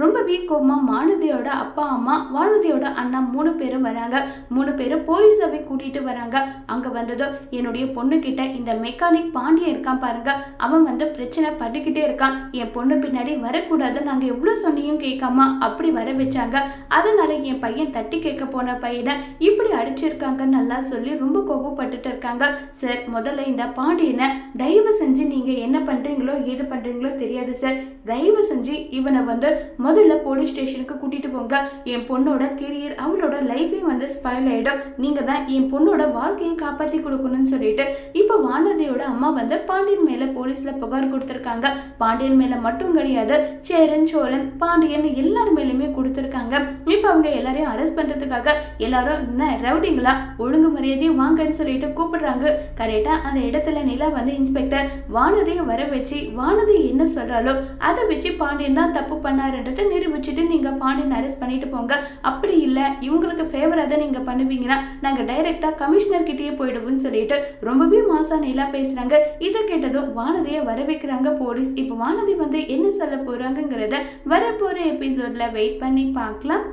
ரொம்பவே கோமா மானதியோட அப்பா அம்மா வானதியோட அண்ணா மூணு பேரும் வராங்க. மூணு பேரும் போலீஸாவே கூட்டிட்டு வராங்க. அங்க வந்ததும் என்னுடைய பொண்ணு கிட்ட இந்த மெக்கானிக் பாண்டியன் இருக்கான் பாருங்க. அவன் வந்து பிரச்சனை பண்ணிக்கிட்டே இருக்கான். என் பொண்ணு பின்னாடி வரக்கூடாது நாங்க எவ்வளவு சொன்னியும் கேட்காம அப்படி வர வச்சாங்க. அதனால என் பையன் தட்டி கேட்க போன பையனை இப்படி அடிச்சிருக்காங்கன்னு நல்லா சொல்லி ரொம்ப கோபப்பட்டுட்டு இருக்காங்க. சார் முதல்ல இந்த பாண்டியனை தயவு செஞ்சு நீங்க என்ன பண்றீங்களோ ஏது பண்றீங்களோ தெரியாது சார். தயவு செஞ்சு இவனை வந்து முதல்ல போலீஸ் ஸ்டேஷனுக்கு கூட்டிட்டு போங்க. என் பொண்ணோட கெரியர் அவளோட லைஃபே வந்து ஸ்பாயில் ஆயிடும். நீங்க தான் என் பொண்ணோட வாழ்க்கையை காப்பாத்தி கொடுக்கணும்னு சொல்லிட்டு இப்போ வானதியோட அம்மா வந்து பாண்டியன் மேல போலீஸ்ல புகார் கொடுத்துருக்காங்க. பாண்டியன் மேல மட்டும் கிடையாது சேரன் சோழன் பாண்டியன் எல்லார் மேலேயுமே கொடுத்துருக்காங்க. இப்போ அவங்க எல்லாரையும் அரெஸ்ட் பண்றதுக்காக எல்லாரும் என்ன ரவுடிங்களா? ஒழுங்கு மரியாதையும் வாங்கன்னு சொல்லிட்டு கூப்பிடுறாங்க. கரெக்டா அந்த இடத்துல நிலா வந்து இன்ஸ்பெக்டர் வானதியை வர வச்சு வானதி என்ன சொல்கிறாலோ அதை வச்சு பாண்டியன் தான் தப்பு பண்ணாருன்றதை நிரூபிச்சுட்டு நீங்கள் பாண்டியன் அரெஸ்ட் பண்ணிட்டு போங்க. அப்படி இல்லை. இவங்களுக்கு ஃபேவராக தான் நீங்கள் பண்ணுவீங்கன்னா நாங்கள் டைரெக்டாக கமிஷனர்கிட்டயே போயிடுவோம்னு சொல்லிட்டு ரொம்பவே மாசா நிலா பேசுகிறாங்க இதை கேட்டதும் வானதியை வர வைக்கிறாங்க போலீஸ் இப்போ வானதி வந்து என்ன சொல்ல போகிறாங்கங்கிறத வரப்போகிற எபிசோடில் வெயிட் பண்ணி பார்க்கலாம்.